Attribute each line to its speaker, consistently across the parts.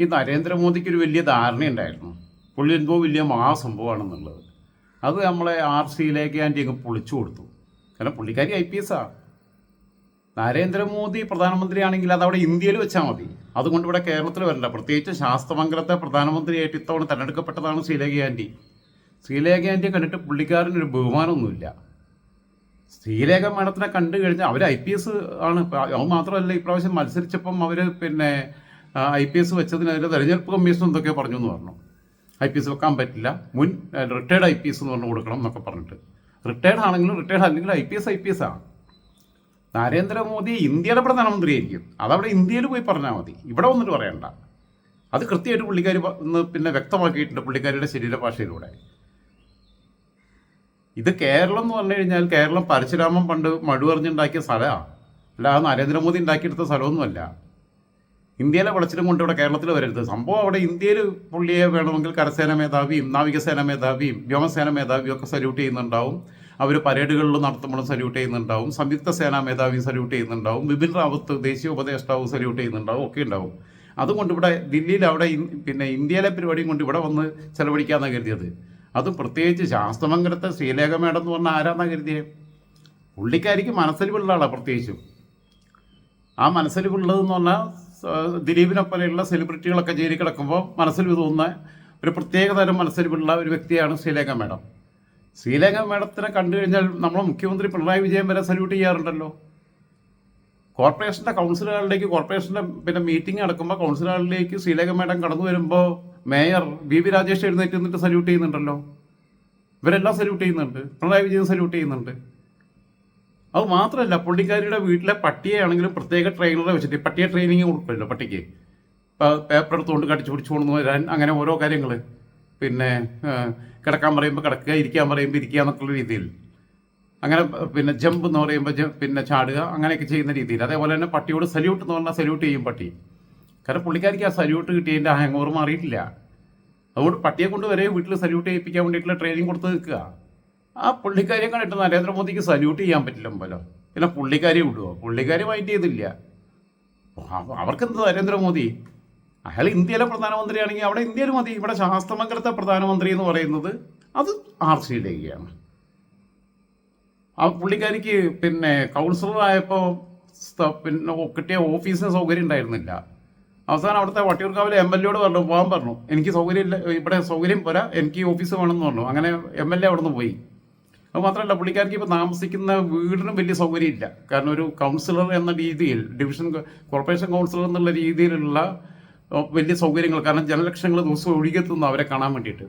Speaker 1: ഈ നരേന്ദ്രമോദിക്ക് ഒരു വലിയ ധാരണയുണ്ടായിരുന്നു പുള്ളി എന്തോ വലിയ മഹാസംഭവമാണെന്നുള്ളത്. അത് നമ്മളെ ആർ സിയിലേക്ക് ആന്റി അങ്ങ് പൊളിച്ചു കൊടുത്തു. കാരണം പുള്ളിക്കാരി ഐ പി എസ്സാ നരേന്ദ്രമോദി പ്രധാനമന്ത്രിയാണെങ്കിൽ അത് അവിടെ ഇന്ത്യയിൽ വെച്ചാൽ മതി. അതുകൊണ്ട് ഇവിടെ കേരളത്തിൽ വരണ്ട. പ്രത്യേകിച്ച് ശാസ്ത്രമംഗലത്തെ പ്രധാനമന്ത്രിയായിട്ട് ഇത്തവണ തിരഞ്ഞെടുക്കപ്പെട്ടതാണ് ശ്രീലേഖ ആന്റി. ശ്രീലേഖ ആന്റിയെ കണ്ടിട്ട് പുള്ളിക്കാരനൊരു ബഹുമാനമൊന്നുമില്ല. ശ്രീലേഖ മാഡത്തിനെ കണ്ടു കഴിഞ്ഞാൽ അവർ ഐ പി എസ് ആണ്. അത് മാത്രമല്ല ഇപ്രാവശ്യം മത്സരിച്ചപ്പം അവർ പിന്നെ ഐ പി എസ് വെച്ചതിനെതിരെ തെരഞ്ഞെടുപ്പ് കമ്മീഷൻ എന്തൊക്കെയോ പറഞ്ഞു എന്ന് പറഞ്ഞു. ഐ പി എസ് വെക്കാൻ പറ്റില്ല. മുൻ റിട്ടയർഡ് ഐ പി എസ് എന്ന് പറഞ്ഞു കൊടുക്കണം എന്നൊക്കെ പറഞ്ഞിട്ട്. റിട്ടയർഡ് ആണെങ്കിലും റിട്ടയർഡ് അല്ലെങ്കിൽ I P S I P S ആണ് നരേന്ദ്രമോദി ഇന്ത്യയുടെ പ്രധാനമന്ത്രിയായിരിക്കും. അതവിടെ ഇന്ത്യയിൽ പോയി പറഞ്ഞാൽ മതി. ഇവിടെ വന്നിട്ട് പറയണ്ട. അത് കൃത്യമായിട്ട് പുള്ളിക്കാർ പിന്നെ വ്യക്തമാക്കിയിട്ടുണ്ട് പുള്ളിക്കാരിയുടെ ശരീരഭാഷയിലൂടെ ഇത് കേരളം എന്ന് പറഞ്ഞു കഴിഞ്ഞാൽ കേരളം പരശുരാമൻ പണ്ട് മടുവറിഞ്ഞുണ്ടാക്കിയ സ്ഥലമാണ് അല്ലാതെ നരേന്ദ്രമോദി ഉണ്ടാക്കിയെടുത്ത സ്ഥലമൊന്നുമല്ല. ഇന്ത്യയിലെ വിളച്ചിലും കൊണ്ട് ഇവിടെ കേരളത്തിൽ വരരുത്. സംഭവം അവിടെ ഇന്ത്യയിൽ പുള്ളിയെ വേണമെങ്കിൽ കരസേന മേധാവിയും നാവികസേന മേധാവിയും വ്യോമസേന മേധാവിയും ഒക്കെ സല്യൂട്ട് ചെയ്യുന്നുണ്ടാവും. അവർ പരേഡുകളിൽ നടത്തുമ്പോഴും സല്യൂട്ട് ചെയ്യുന്നുണ്ടാവും. സംയുക്ത സേനാ മേധാവിയും സല്യൂട്ട് ചെയ്യുന്നുണ്ടാവും. ബിപിൻ റാവത്ത് ദേശീയ ഉപദേഷ്ടാവ് സല്യൂട്ട് ചെയ്യുന്നുണ്ടാവും. ഒക്കെ ഉണ്ടാവും. അതുകൊണ്ട് ഇവിടെ ദില്ലിയിൽ അവിടെ പിന്നെ ഇന്ത്യയിലെ പരിപാടിയും കൊണ്ട് ഇവിടെ വന്ന് ചെലവഴിക്കാമെന്നാണ് കരുതിയത്. അതും പ്രത്യേകിച്ച് ശാസ്ത്രമംഗലത്തെ ശ്രീലേഖ മേഡം എന്ന് പറഞ്ഞാൽ ആരാന്നാണ് കരുതിയത് പുള്ളിക്കാരിക്ക് മനസ്സിൽ ആളാണ് പ്രത്യേകിച്ചും. ആ മനസ്സിലുള്ളതെന്ന് പറഞ്ഞാൽ ദിലീപിനെ പോലെയുള്ള സെലിബ്രിറ്റികളൊക്കെ ജയിലിൽ കിടക്കുമ്പോൾ മനസ്സിൽ തോന്നുന്ന ഒരു പ്രത്യേകതരം മനസ്സിലുള്ള ഒരു വ്യക്തിയാണ് ശ്രീലേഖ മേഡം. ശ്രീലേഖ മേഡത്തിനെ കണ്ടു കഴിഞ്ഞാൽ നമ്മളെ മുഖ്യമന്ത്രി പിണറായി വിജയൻ വരെ സല്യൂട്ട് ചെയ്യാറുണ്ടല്ലോ. കോർപ്പറേഷന്റെ കൗൺസിലുകളിലേക്ക് കോർപ്പറേഷന്റെ പിന്നെ മീറ്റിംഗ് നടക്കുമ്പോൾ കൗൺസിലുകളിലേക്ക് ശ്രീലേഖ മേഡം കടന്നു വരുമ്പോൾ മേയർ ബി വി രാജേഷ് എഴുന്നേറ്റ് നിന്നിട്ട് സല്യൂട്ട് ചെയ്യുന്നുണ്ടല്ലോ. ഇവരെല്ലാം സല്യൂട്ട് ചെയ്യുന്നുണ്ട്. പിണറായി വിജയൻ സല്യൂട്ട് ചെയ്യുന്നുണ്ട്. അത് മാത്രമല്ല പുള്ളിക്കാരിയുടെ വീട്ടിലെ പട്ടിയാണെങ്കിലും പ്രത്യേക ട്രെയിനറെ വെച്ചിട്ട് പട്ടിയെ ട്രെയിനിങ് കൊടുക്കുമല്ലോ പട്ടിക്ക്. പേപ്പർ എടുത്തുകൊണ്ട് കടിച്ചു പിടിച്ചു കൊണ്ടു വരാൻ അങ്ങനെ ഓരോ കാര്യങ്ങൾ പിന്നെ കിടക്കാൻ പറയുമ്പോൾ കിടക്കുക ഇരിക്കാൻ പറയുമ്പോൾ ഇരിക്കുക എന്നൊക്കെയുള്ള രീതിയിൽ. അങ്ങനെ പിന്നെ ജമ്പ് എന്ന് പറയുമ്പോൾ പിന്നെ ചാടുക അങ്ങനെയൊക്കെ ചെയ്യുന്ന രീതിയിൽ. അതേപോലെ തന്നെ പട്ടിയോട് സല്യൂട്ട് എന്ന് പറഞ്ഞാൽ സല്യൂട്ട് ചെയ്യും പട്ടി. കാരണം പുള്ളിക്കാരിക്ക് ആ സല്യൂട്ട് കിട്ടിയതിന്റെ ഹാങ് ഓവർ മാറിയിട്ടില്ല. അതുകൊണ്ട് പട്ടിയെ കൊണ്ട് വരെ വീട്ടിൽ സല്യൂട്ട് ചെയ്യിപ്പിക്കാൻ വേണ്ടിയിട്ടുള്ള ട്രെയിനിങ് കൊടുത്ത് നിൽക്കുക. ആ പുള്ളിക്കാരിയെ കണ്ടിട്ട് നരേന്ദ്രമോദിക്ക് സല്യൂട്ട് ചെയ്യാൻ പറ്റില്ല പോലെ പിന്നെ പുള്ളിക്കാരി വിടുവോ? പുള്ളിക്കാരി മൈൻഡ് ചെയ്തില്ല. അവ- അവർക്കെന്ത് നരേന്ദ്രമോദി? അയാൾ ഇന്ത്യയിലെ പ്രധാനമന്ത്രിയാണെങ്കിൽ അവിടെ ഇന്ത്യയിൽ മതി. ഇവിടെ ശാസ്ത്രമംഗലത്തെ പ്രധാനമന്ത്രി എന്ന് പറയുന്നത് അത് ആർ സിയിലേക്കാണ് ആ പുള്ളിക്കാരിക്ക് പിന്നെ കൗൺസിലറായപ്പോൾ പിന്നെ കിട്ടിയ ഓഫീസിന് സൗകര്യം ഉണ്ടായിരുന്നില്ല. അവസാനം അവിടുത്തെ വട്ടിയൂർക്കാവിലെ എം എൽ എയോട് പറഞ്ഞു പോകാൻ പറഞ്ഞു. എനിക്ക് സൗകര്യം ഇല്ല ഇവിടെ സൗകര്യം പോരാ എനിക്ക് ഓഫീസ് വേണമെന്ന് പറഞ്ഞു. അങ്ങനെ എം എൽ എ അവിടെ നിന്ന് പോയി. അത് മാത്രമല്ല പുള്ളിക്കാർക്ക് ഇപ്പോൾ താമസിക്കുന്ന വീടിനും വലിയ സൗകര്യമില്ല. കാരണം ഒരു കൗൺസിലർ എന്ന രീതിയിൽ ഡിവിഷൻ കോർപ്പറേഷൻ കൗൺസിലർ എന്നുള്ള രീതിയിലുള്ള വലിയ സൗകര്യങ്ങൾ കാരണം ജനലക്ഷങ്ങൾ ദിവസം ഒഴുകിയെത്തുന്നു അവരെ കാണാൻ വേണ്ടിയിട്ട്.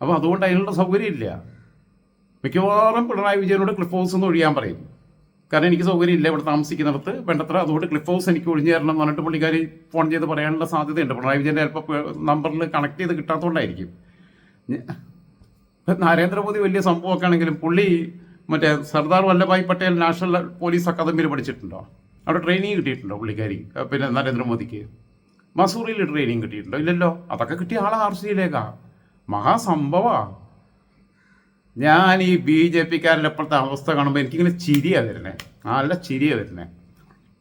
Speaker 1: അപ്പോൾ അതുകൊണ്ട് അതിനുള്ള സൗകര്യമില്ല. മിക്കവാറും പിണറായി വിജയനോട് ക്ലിഫ് ഹൗസ് എന്ന് ഒഴിയാൻ പറയും. കാരണം എനിക്ക് സൗകര്യമില്ല ഇവിടെ താമസിക്കുന്നിടത്ത് വേണ്ടത്ര അതുകൊണ്ട് ക്ലിഫ് ഹൗസ് എനിക്ക് ഒഴിഞ്ഞു തരണം എന്ന് പറഞ്ഞിട്ട് പുള്ളിക്കാരി ഫോൺ ചെയ്ത് പറയാനുള്ള സാധ്യതയുണ്ട്. പിണറായി വിജയന്റെ ചിലപ്പോൾ നമ്പറിൽ കണക്ട് ചെയ്ത് കിട്ടാത്തതുകൊണ്ടായിരിക്കും. നരേന്ദ്രമോദി വലിയ സംഭവമൊക്കെ ആണെങ്കിലും പുള്ളി മറ്റേ സർദാർ വല്ലഭായ് പട്ടേൽ നാഷണൽ പോലീസ് അക്കാദമിയിൽ പഠിച്ചിട്ടുണ്ടോ? അവിടെ ട്രെയിനിങ് കിട്ടിയിട്ടുണ്ടോ പുള്ളിക്കാരി? പിന്നെ നരേന്ദ്രമോദിക്ക്. മസൂറിയിൽ ട്രെയിനിങ് കിട്ടിയിട്ടുണ്ടോ? ഇല്ലല്ലോ. അതൊക്കെ കിട്ടിയ ആളെ ആർ സിയിലേക്കാ മഹാസംഭവാ. ഞാൻ ഈ ബി ജെ പിക്കാരുടെ ഇപ്പോഴത്തെ അവസ്ഥ കാണുമ്പോൾ എനിക്കിങ്ങനെ ചിരിയാണ് വരുന്നേ. നല്ല ചിരിയാണ് വരുന്നേ.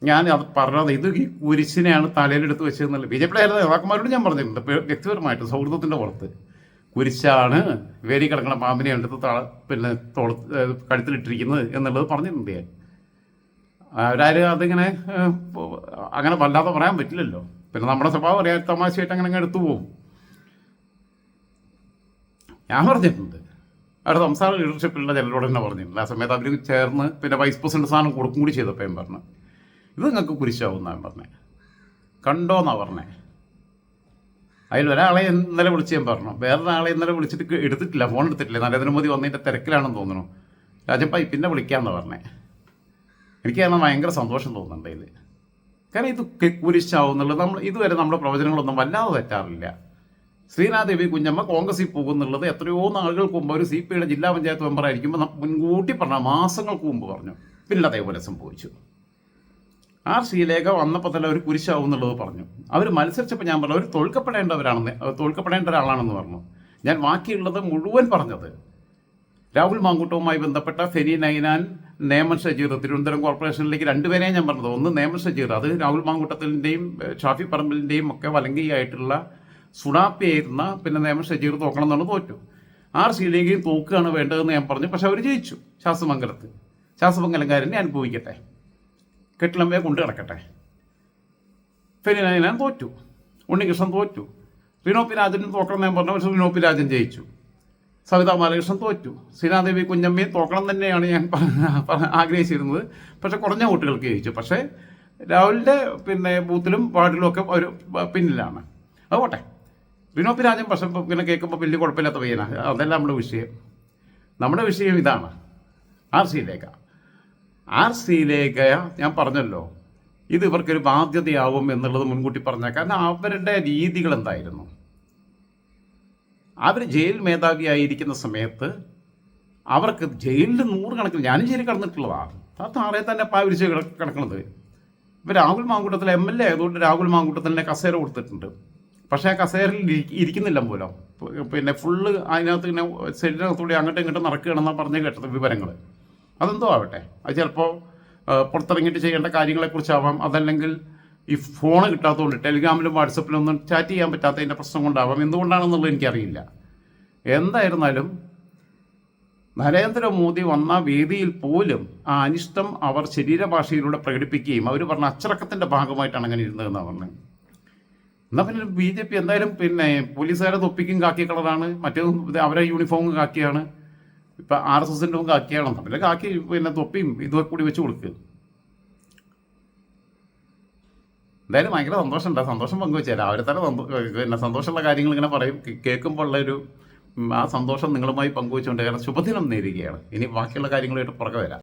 Speaker 1: ഞാൻ അത് പറഞ്ഞത് ഇത് ഈ കുരിശിനെയാണ് തലയിലെടുത്ത് വെച്ചതെന്നല്ല. ബി ജെ പിയുടെ നേതാക്കന്മാരോട് ഞാൻ പറഞ്ഞിട്ടുണ്ട്. വ്യക്തിപരമായിട്ട് സൗഹൃദത്തിന്റെ പുറത്ത്. കുരിശാണ് വേരി കിടക്കുന്ന പാമ്പിനെ എടുത്ത് തള പിന്നെ തോള കഴുത്തിലിട്ടിരിക്കുന്നത് എന്നുള്ളത് പറഞ്ഞിട്ടുണ്ട് ഞാൻ. അവരാരും അതിങ്ങനെ അങ്ങനെ വല്ലാതെ പറയാൻ പറ്റില്ലല്ലോ. പിന്നെ നമ്മുടെ സ്വഭാവം അറിയാം തമാശയായിട്ട് അങ്ങനെ അങ്ങ് എടുത്തു പോകും. ഞാൻ പറഞ്ഞിട്ടുണ്ട്. അവരുടെ സംസ്ഥാന ലീഡർഷിപ്പിലുള്ള ചിലരോട് തന്നെ പറഞ്ഞിട്ടുണ്ട്. ആ സമയത്ത് അവർ ചേർന്ന് പിന്നെ വൈസ് പ്രസിഡന്റ് സാധനം കൊടുക്കും കൂടി ചെയ്തപ്പോൾ ഞാൻ പറഞ്ഞു ഇത് നിങ്ങൾക്ക് കുരിശാവും എന്നാണ് പറഞ്ഞത് കണ്ടോന്നാണ് പറഞ്ഞത് അതിൽ ഒരാളെ ഇന്നലെ വിളിച്ച് ഞാൻ പറഞ്ഞു. വേറൊരാളെ ഇന്നലെ വിളിച്ചിട്ട് എടുത്തിട്ടില്ല ഫോൺ എടുത്തിട്ടില്ല. നരേന്ദ്രമോദി വന്നതിന്റെ തിരക്കിലാണെന്ന് തോന്നുന്നു. രാജപ്പായി പിന്നെ വിളിക്കാമെന്ന് പറഞ്ഞേ. എനിക്ക് കാരണം ഭയങ്കര സന്തോഷം തോന്നുന്നുണ്ട് ഇതിൽ കാരണം ഇത് കുരിശാവും എന്നുള്ളത് നമ്മൾ ഇതുവരെ നമ്മുടെ പ്രവചനങ്ങളൊന്നും വല്ലാതെ തെറ്റാറില്ല. ശ്രീനാദേവി കുഞ്ഞമ്മ കോൺഗ്രസിൽ പോകുന്നുള്ളത് എത്രയോ നാളുകൾക്ക് മുമ്പ് ഒരു സി പി ഐയുടെ ജില്ലാ പഞ്ചായത്ത് മെമ്പറായിരിക്കുമ്പോൾ മുൻകൂട്ടി പറഞ്ഞ മാസങ്ങൾക്ക് മുമ്പ് പറഞ്ഞു. പിന്നെ അതേപോലെ സംഭവിച്ചു. ആർ ശ്രീലേഖ വന്നപ്പോൾ തന്നെ ഒരു കുരിശാവും എന്നുള്ളത് പറഞ്ഞു. അവർ മത്സരിച്ചപ്പോൾ ഞാൻ പറഞ്ഞു അവർ തോൽക്കപ്പെടേണ്ടവരാണെന്ന് തോൽക്കപ്പെടേണ്ട ഒരാളാണെന്ന് പറഞ്ഞു. ഞാൻ ബാക്കിയുള്ളത് മുഴുവൻ പറഞ്ഞത്. രാഹുൽ മാങ്കൂട്ടവുമായി ബന്ധപ്പെട്ട ഫെരി നൈനാൻ നേമൻ ഷജീർ തിരുവനന്തപുരം കോർപ്പറേഷനിലേക്ക് രണ്ടുപേരെയും ഞാൻ പറഞ്ഞത്. ഒന്ന് നേമൻ ഷജീർ. അത് രാഹുൽ മാങ്കൂട്ടത്തിന്റെയും ഷാഫി പറമ്പലിന്റെയും ഒക്കെ വലങ്കിയായിട്ടുള്ള സുണാപ്പിയായിരുന്ന പിന്നെ നേമൻ ഷജീർ തോക്കണം എന്നാണ് തോറ്റു. ആർ സിയിലേക്കും തോക്കുകയാണ് വേണ്ടതെന്ന് ഞാൻ പറഞ്ഞു. പക്ഷെ അവർ ജയിച്ചു ശാസ്ത്രമംഗലത്ത് ശാസ്ത്രമംഗലംകാരനെ അനുഭവിക്കട്ടെ. കെട്ടിലമ്മയെ കൊണ്ടു കിടക്കട്ടെ ഫെലിനാൻ തോറ്റു. ഉണ്ണികൃഷ്ണൻ തോറ്റു. റിനോ പി രാജനും തോക്കണം ഞാൻ പറഞ്ഞു പക്ഷേ റിനോ പി രാജൻ ജയിച്ചു. സവിതാ ബാലകൃഷ്ണൻ തോറ്റു. സീനാദേവി കുഞ്ഞമ്മയും തോക്കണം തന്നെയാണ് ഞാൻ ആഗ്രഹിച്ചിരുന്നത്. പക്ഷെ കുറഞ്ഞ വോട്ടുകൾക്ക് ജയിച്ചു. പക്ഷേ രാഹുലിന്റെ പിന്നെ ബൂത്തിലും വാർഡിലും ഒക്കെ ഒരു പിന്നിലാണ്. അത് പോട്ടെ. രാജൻ പക്ഷെ പിന്നെ കേൾക്കുമ്പോൾ വലിയ കുഴപ്പമില്ലാത്ത പയ്യനാണ് അതല്ല നമ്മുടെ വിഷയം. നമ്മുടെ വിഷയം ഇതാണ്. R C Lekha R C Lekha ഞാൻ പറഞ്ഞല്ലോ ഇത് ഇവർക്കൊരു ബാധ്യതയാവും എന്നുള്ളത് മുൻകൂട്ടി പറഞ്ഞ കാരണം അവരുടെ രീതികൾ എന്തായിരുന്നു? അവർ ജയിൽ മേധാവിയായിരിക്കുന്ന സമയത്ത് അവർക്ക് ജയിലിൽ നൂറുകണക്കിന് ഞാനും ജയിലിൽ കടന്നിട്ടുള്ളതാണ് ആ താഴെ തന്നെ പാവിരിച്ച് കിട കിടക്കണത്. ഇപ്പം Rahul Mamkootathil M L A ആയതുകൊണ്ട് രാഹുൽ മാങ്കൂട്ടത്തിന്റെ കസേര കൊടുത്തിട്ടുണ്ട്. പക്ഷേ ആ കസേരയിൽ ഇരിക്കുന്നില്ല പോലും പിന്നെ ഫുള്ള് അതിനകത്ത് ഇങ്ങനെ ശരീരത്തിലൂടെ അങ്ങോട്ടും ഇങ്ങോട്ടും നടക്കുകയാണെന്നാണ് പറഞ്ഞ് കേട്ടത് വിവരങ്ങൾ അതെന്തോ ആവട്ടെ? അത് ചിലപ്പോൾ പുറത്തിറങ്ങിയിട്ട് ചെയ്യേണ്ട കാര്യങ്ങളെക്കുറിച്ചാവാം. അതല്ലെങ്കിൽ ഈ ഫോൺ കിട്ടാത്തതുകൊണ്ട് ടെലിഗ്രാമിലും വാട്സപ്പിലും ഒന്നും ചാറ്റ് ചെയ്യാൻ പറ്റാത്തതിന്റെ പ്രശ്നം കൊണ്ടാവാം. എന്തുകൊണ്ടാണെന്നുള്ളത് എനിക്കറിയില്ല. എന്തായിരുന്നാലും നരേന്ദ്രമോദി വന്ന വേദിയിൽ പോലും ആ അനിഷ്ടം അവർ ശരീരഭാഷയിലൂടെ പ്രകടിപ്പിക്കുകയും അവർ പറഞ്ഞ അച്ചടക്കത്തിന്റെ ഭാഗമായിട്ടാണ് അങ്ങനെ ഇരുന്നതെന്നാണ് പറഞ്ഞത്. എന്നാൽ പിന്നെ ബി ജെ പി എന്തായാലും പിന്നെ പോലീസുകാരെ തൊപ്പിക്കും കാക്കി കളറാണ് മറ്റേ അവരെ യൂണിഫോമും കാക്കിയാണ്. ഇപ്പം ആർ എസ് എസിന്റെ കാക്കിയാണ്? പിന്നെ കാക്കി പിന്നെ തൊപ്പിയും ഇതൊക്കെ കൂടി വെച്ച് കൊടുക്കുക എന്തായാലും ഭയങ്കര സന്തോഷമുണ്ട്. സന്തോഷം പങ്കുവെച്ചാൽ രാവിലെ തന്നെ പിന്നെ സന്തോഷമുള്ള കാര്യങ്ങൾ ഇങ്ങനെ പറയും. കേൾക്കുമ്പോൾ ഉള്ളൊരു ആ സന്തോഷം നിങ്ങളുമായി പങ്കുവെച്ചുകൊണ്ട് കാരണം ശുഭദിനം നേരുകയാണ്. ഇനി ബാക്കിയുള്ള കാര്യങ്ങളായിട്ട് പുറകെ വരാം.